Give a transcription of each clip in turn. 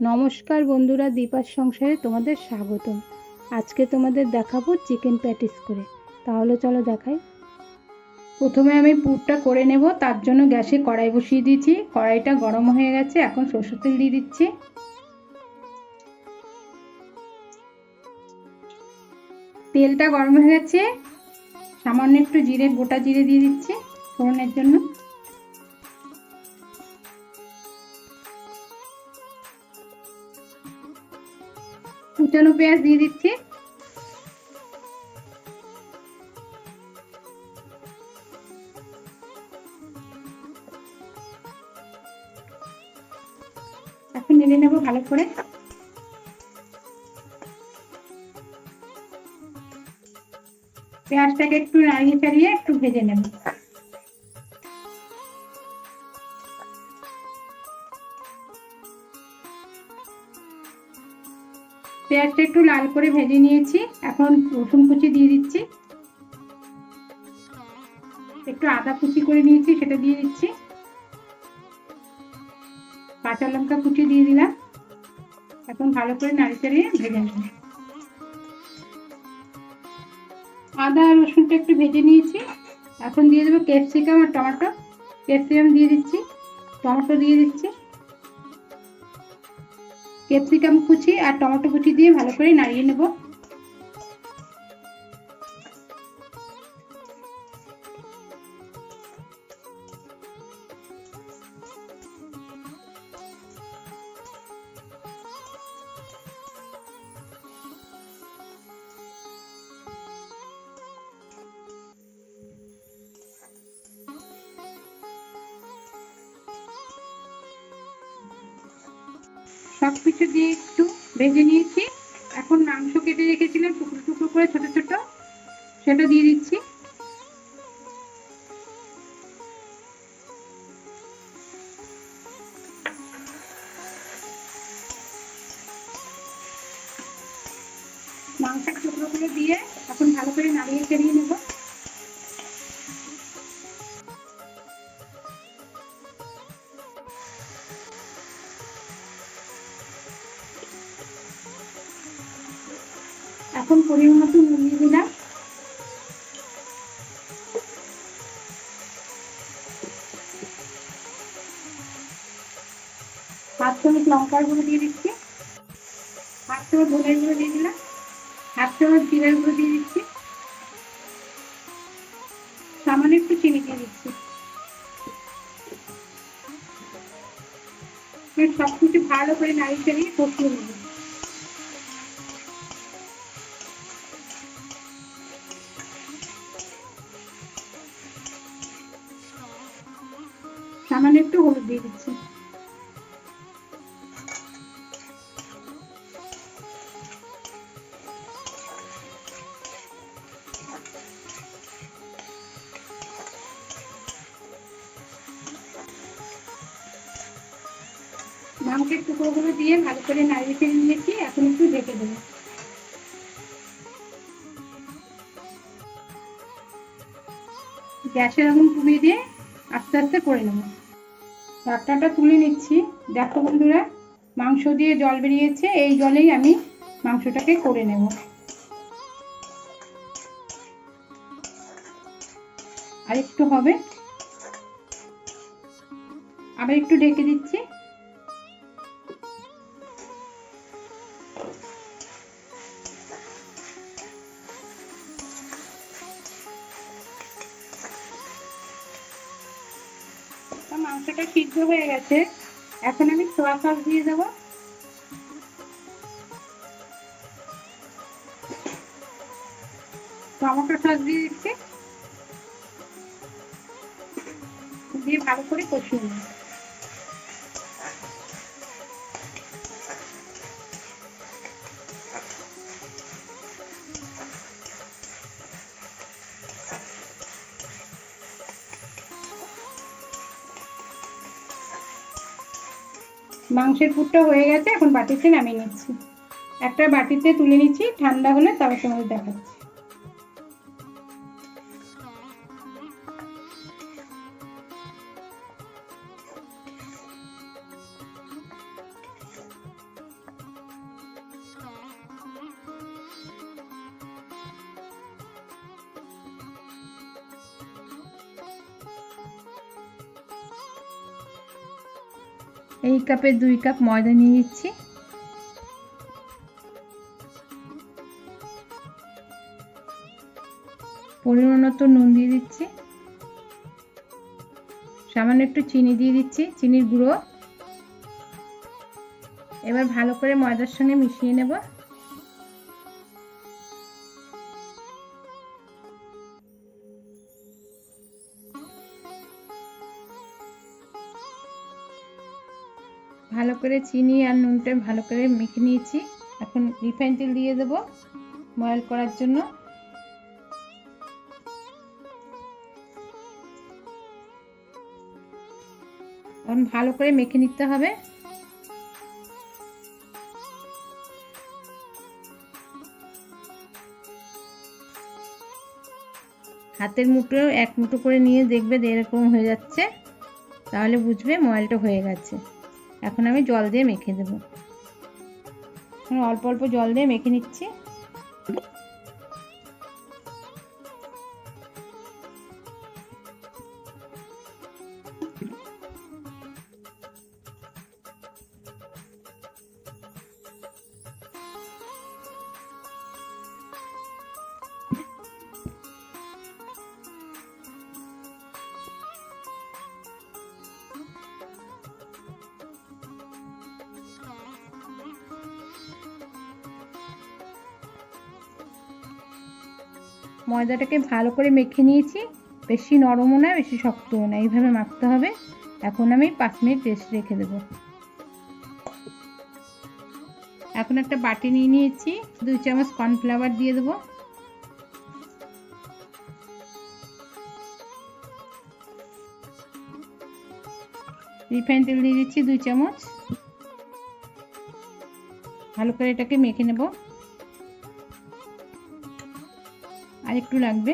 নমস্কার বন্ধুরা দীপার সংসারে তোমাদের স্বাগতম। আজকে তোমাদের দেখাবো চিকেন প্যাটিস করে। তাহলে চলো দেখাই। প্রথমে আমি পুরটা করে নেব, তার জন্য গ্যাসে কড়াই বসিয়ে দিয়েছি। কড়াইটা গরম হয়ে গেছে, এখন সরষের তেল দিয়ে দিচ্ছি। তেলটা গরম হয়ে গেছে, সামান্য একটু জিরে, গোটা জিরে দিয়ে দিচ্ছি ফোড়নের জন্য। কুচানো পেঁয়াজ দিয়ে দিচ্ছি। এখন নেড়ে নেব ভালো করে। পেঁয়াজটাকে একটু নাড়িয়ে চাড়িয়ে একটু ভেজে নেব। পেঁয়াজটা একটু লাল করে ভেজে নিয়েছি। এখন রসুন কুচি দিয়ে দিচ্ছি। একটু আদা কুচি করে নিয়েছি, সেটা দিয়ে দিচ্ছি। কাঁচা লঙ্কা কুচি দিয়ে দিলাম। এখন ভালো করে নাড়ি চাড়িয়ে ভেজে নেব আদা আর রসুনটা একটু ভেজে নিয়েছি। এখন দিয়ে দেবো ক্যাপসিকাম আর টমেটো। ক্যাপসিকাম দিয়ে দিচ্ছি। টমেটো দিয়ে দিচ্ছি। ক্যাপসিকাম কুচি আর টমেটো কুচি দিয়ে ভালো করে নাড়িয়ে নেব। সব কিছু দিয়ে একটু ভেজে নিয়েছি। এখন মাংস কেটে রেখেছিলাম টুকরো টুকরো করে, ছোট ছোট। সেটা দিয়ে দিচ্ছি। এখন পরিমাণ মতো নুন দিলাম। হাত চামচ লঙ্কার গুঁড়ো দিয়ে দিচ্ছি। হাত চামচ ধনের গুঁড়ো দিয়ে দিলাম। হাত চামচ জিরার গুঁড়ো দিয়ে দিচ্ছি। সামান্য একটু চিনি দিয়ে দিচ্ছি। সব কিছু ভালো করে নাড়িয়ে চাড়িয়ে কষিয়ে নেব। সামান্য একটু হলুদ দিয়ে দিচ্ছি। মাংসের টুকরোগুলো দিয়ে ভালো করে নাড়িয়ে চেড়ে নিয়েছি, এখন একটু ঢেকে দেবো। গ্যাসের আগুন কমিয়ে দিয়ে আস্তে আস্তে করে নেব। ডাক্তারটা তুলে নিচ্ছি। দেখো বন্ধুরা, মাংস দিয়ে জল বেরিয়েছে, এই জলেই আমি মাংসটাকে করে নেব। আর একটু হবে। আবার একটু ঢেকে দিচ্ছি। হয়ে গেছে। এখন আমি সোয়া সস দিয়ে দেবো। টমেটো সস দিয়ে দিচ্ছি। দিয়ে ভালো করে কষিয়ে নেব মাংসের পুরটা হয়ে গেছে, এখন বাটিতে নামিয়ে নিচ্ছি। একটা বাটিতে তুলে নিচ্ছি, ঠান্ডা হলে তবে তোমাদের দেখাচ্ছি। এই কাপে দুই কাপ ময়দা নিয়ে নিচ্ছি। পরিমাণ মতো নুন দিয়ে দিচ্ছি। সামান্য একটু চিনি দিয়ে দিচ্ছি, চিনির গুঁড়ো। এবার ভালো করে ময়দার সঙ্গে মিশিয়ে নেব। ভালো করে চিনি আর নুনটা ভালো করে মেখে নিয়েছি। এখন রিফাইন তেল দিয়ে দেবো ময়াল করার জন্য। এখন ভালো করে মেখে নিতে হবে। হাতের মুঠো এক মুঠো করে নিয়ে দেখবে এরকম হয়ে যাচ্ছে। তাহলে বুঝবে ময়ালটা হয়ে গেছে। এখন আমি জল দিয়ে মেখে দেবো। অল্প অল্প জল দিয়ে মেখে নিচ্ছি। ময়দাটাকে ভালো করে মেখে নিয়েছি। বেশি নরমও না, বেশি শক্তও না, এইভাবে মাখতে হবে। এখন আমি পাঁচ মিনিট রেস্ট রেখে দেব। এখন একটা বাটি নিয়ে নিয়েছি, দুই চামচ কর্নফ্লাওয়ার দিয়ে দেবো। রিফাইন তেল দিয়ে দিচ্ছি দুই চামচ। ভালো করে এটাকে মেখে নেব। আর একটু লাগবে।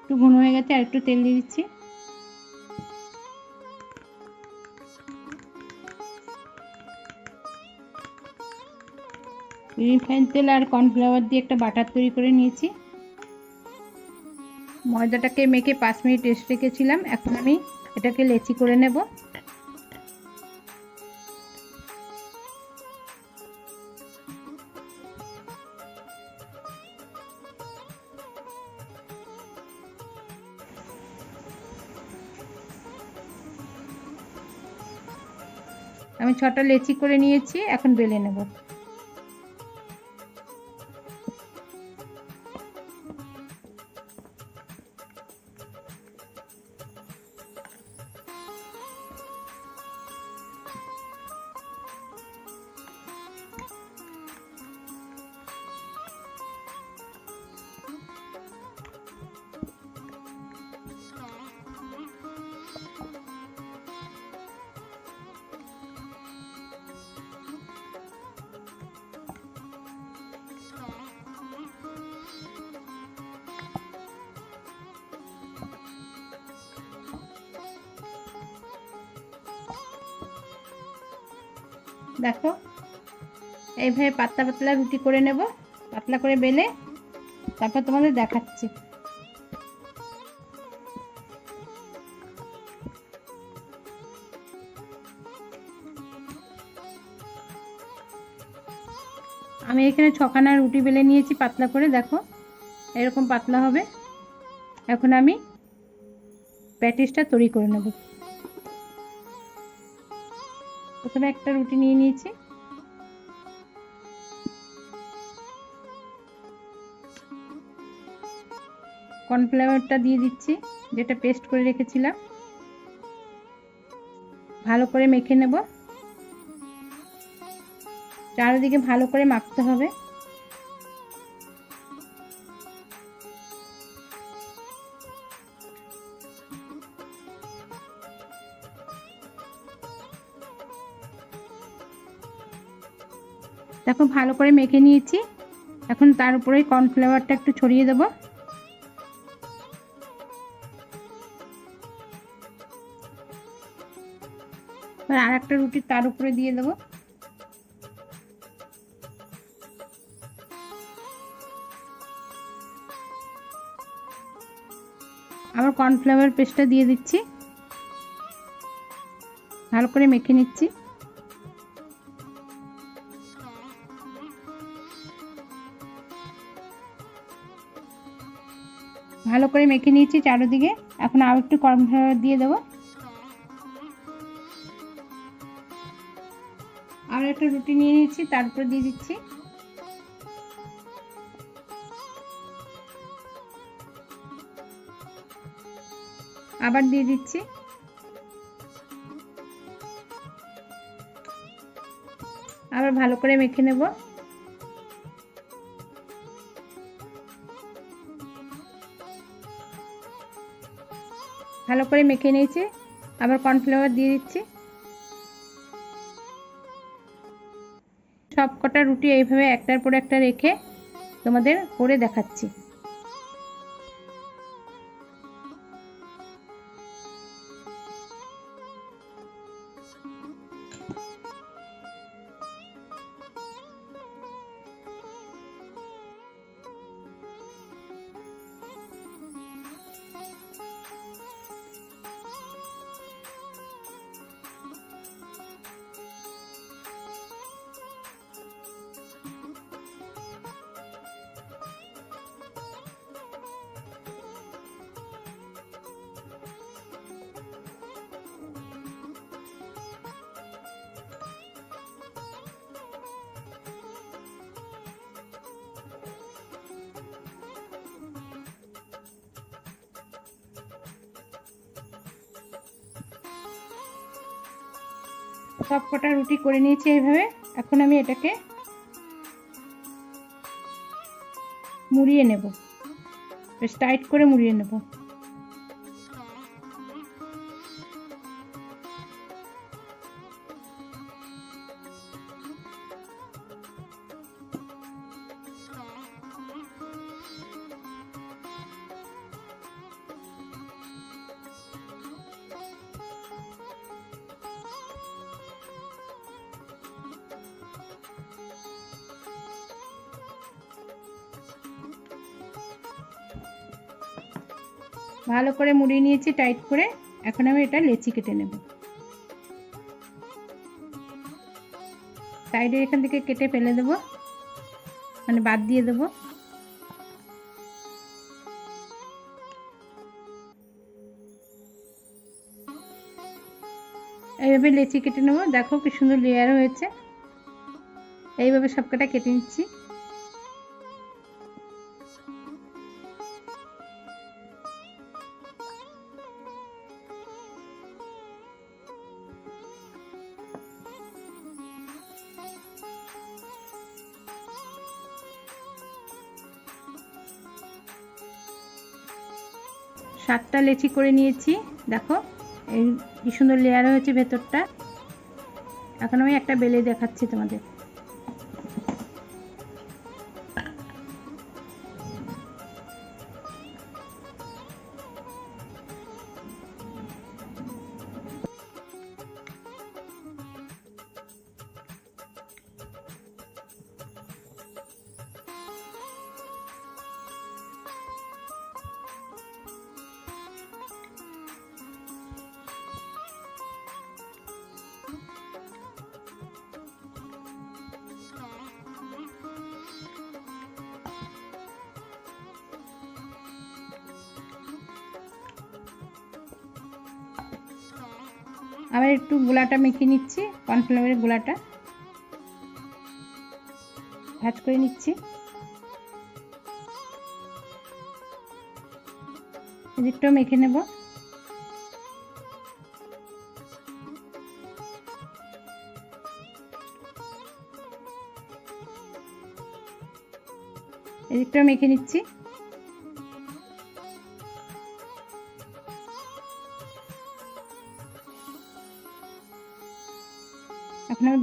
একটু ঘন হয়ে গেছে, আর একটু তেল দিয়ে দিচ্ছি। রিফাইন তেল আর কর্নফ্লাওয়ার দিয়ে একটা বাটার তৈরি করে নিয়েছি। ময়দাটাকে মেখে পাঁচ মিনিট রেস্ট রেখেছিলাম। এখন আমি এটাকে লেচি করে নেব। আমি ছটা লেচি করে নিয়েছি, এখন বেলে নেব। দেখো। এইভাবে পাতলা পাতলা রুটি করে নেব, পাতলা করে বেলে তারপর তোমাদের দেখাচ্ছি। আমি এখানে ছখানা রুটি বেলে নিয়েছি পাতলা করে, দেখো। এরকম পাতলা হবে। এখন আমি প্যাটিসটা তৈরি করে নেব। প্রথমে একটা রুটি নিয়ে নিয়েছি। কর্নফ্লাওয়ারটা দিয়ে দিচ্ছি, যেটা পেস্ট করে রেখেছিলাম। ভালো করে মেখে নেব। চারিদিকে ভালো করে মাখতে হবে। দেখো ভালো করে মেখে নিয়েছি। এখন তার উপরে কর্নফ্লেভারটা একটু ছড়িয়ে দেব। এবার আর একটা রুটি তার উপরে দিয়ে দেবো। আবার কর্নফ্লাওয়ার পেস্টটা দিয়ে দিচ্ছি। ভালো করে মেখে নিচ্ছি। ভালো করে মেখে নিয়েছি চারোদিকে। এখন আরও একটু কর্নফ্লাওয়ার দিয়ে দেবো। আর একটা রুটি নিয়ে নিচ্ছি তারপর দিয়ে দিচ্ছি। আবার দিয়ে দিচ্ছি। আবার ভালো করে মেখে নেব। ভালো করে মেখে নিয়েছি। আবার কর্নফ্লাওয়ার দিয়ে দিচ্ছি। সব কটা রুটি এইভাবে একটার পর একটা রেখে তোমাদের করে দেখাচ্ছি। সব কটা রুটি করে নিয়েছি এইভাবে। এখন আমি এটাকে মুড়িয়ে নেব। বেশ টাইট করে মুড়িয়ে নেব। ভালো করে মুড়িয়ে নিয়েছি টাইট করে। এখন আমি এটা লেচি কেটে নেব। সাইডে এখান থেকে কেটে ফেলে দেব। মানে বাদ দিয়ে দেব। এইভাবে লেচি কেটে নেব। দেখো কি সুন্দর লেয়ার হয়েছে। এইভাবে সবকটা কেটে নিচ্ছি। সাতটা লেচি করে নিয়েছি। দেখো, এই কি সুন্দর লেয়ার হয়েছে ভেতরটা। এখন আমি একটা বেলে দেখাচ্ছি তোমাদের। আবার একটু গোলাটা মেখে নিচ্ছি, কর্নফ্লাওয়ারের গোলাটা। ভাজ করে নিচ্ছি। এদিকটাও মেখে নেব। এদিকটাও মেখে নিচ্ছি।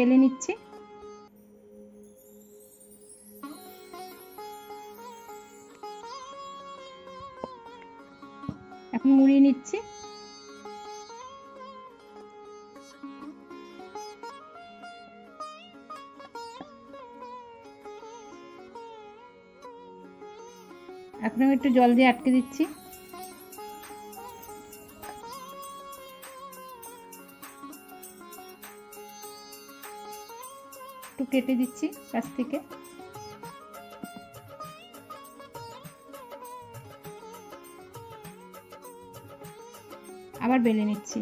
বেলে নিচ্ছি। এখন মুড়িয়ে নিচ্ছি। এখন একটু জল দিয়ে আটকে দিচ্ছি। কেটে দিচ্ছি কাছ থেকে। আবার বেলে নিচ্ছি।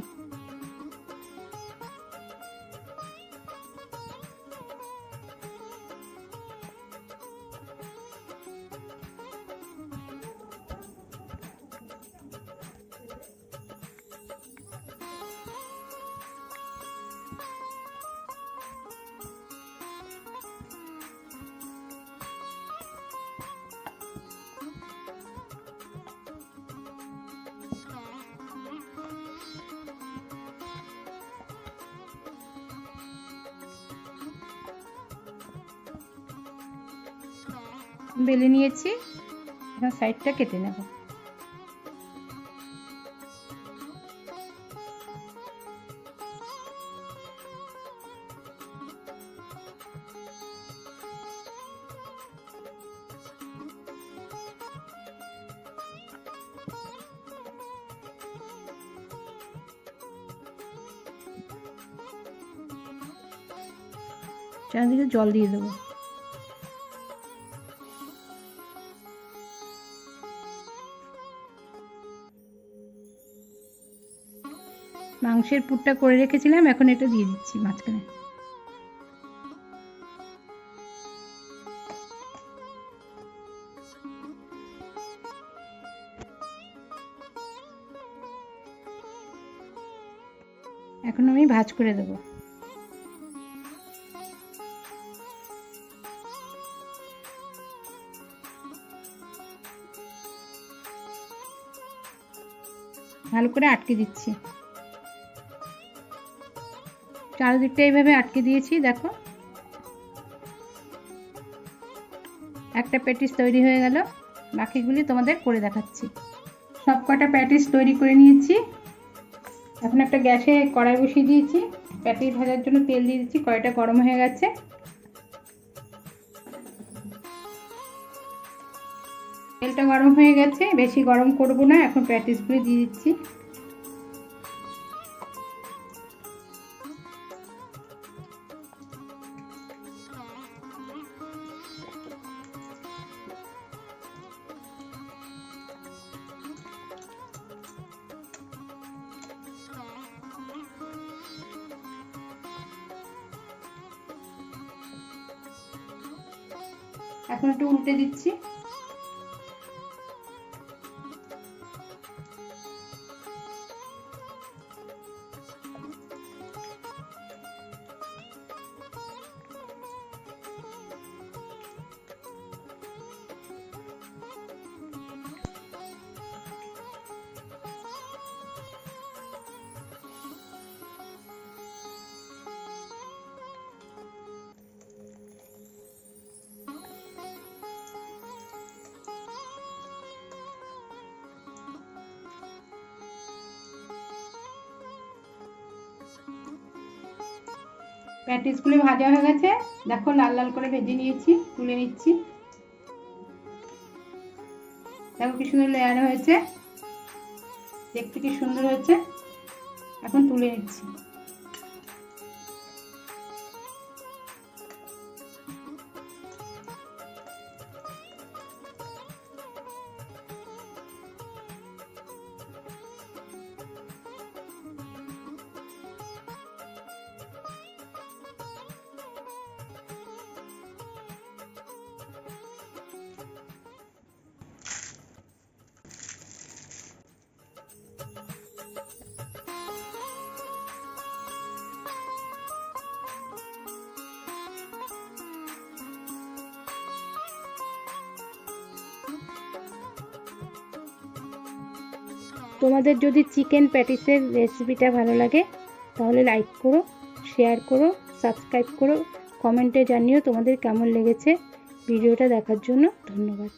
বেলে নিয়েছি এখন সাইডটা কেটে নেব। চারিদিকে জল দিয়ে দেবো। মাংসের পুরটা করে রেখেছিলাম, এখন এটা দিয়ে দিচ্ছি মাঝখানে। এখন আমি ভাজ করে দেবো। ভালো করে আটকে দিচ্ছি। চারিদিকটা এইভাবে আটকে দিয়েছি, দেখো। একটা প্যাটিস তৈরি হয়ে গেল, বাকিগুলি তোমাদের করে দেখাচ্ছি। সব কটা প্যাটিস তৈরি করে নিয়েছি। এখন একটা গ্যাসে কড়াই বসিয়ে দিয়েছি, প্যাটিস ভাজার জন্য তেল দিয়ে দিচ্ছি, কড়াইটা গরম হয়ে গেছে। তেলটা গরম হয়ে গেছে, বেশি গরম করব না, এখন প্যাটিসগুলি দিয়ে দিচ্ছি। এখন একটু উল্টে দিচ্ছি। প্যাটিসগুলি ভাজা হয়ে গেছে। দেখো লাল লাল করে ভেজে নিয়েছি, তুলে নিচ্ছি। দেখো কি সুন্দর লেয়ার হয়েছে। দেখতে কি সুন্দর হয়েছে। এখন তুলে নিচ্ছি। তোমাদের যদি চিকেন প্যাটিসের রেসিপিটা ভালো লাগে, তাহলে লাইক করো শেয়ার করো সাবস্ক্রাইব করো কমেন্টে জানিও তোমাদের কেমন লেগেছে। ভিডিওটা দেখার জন্য ধন্যবাদ।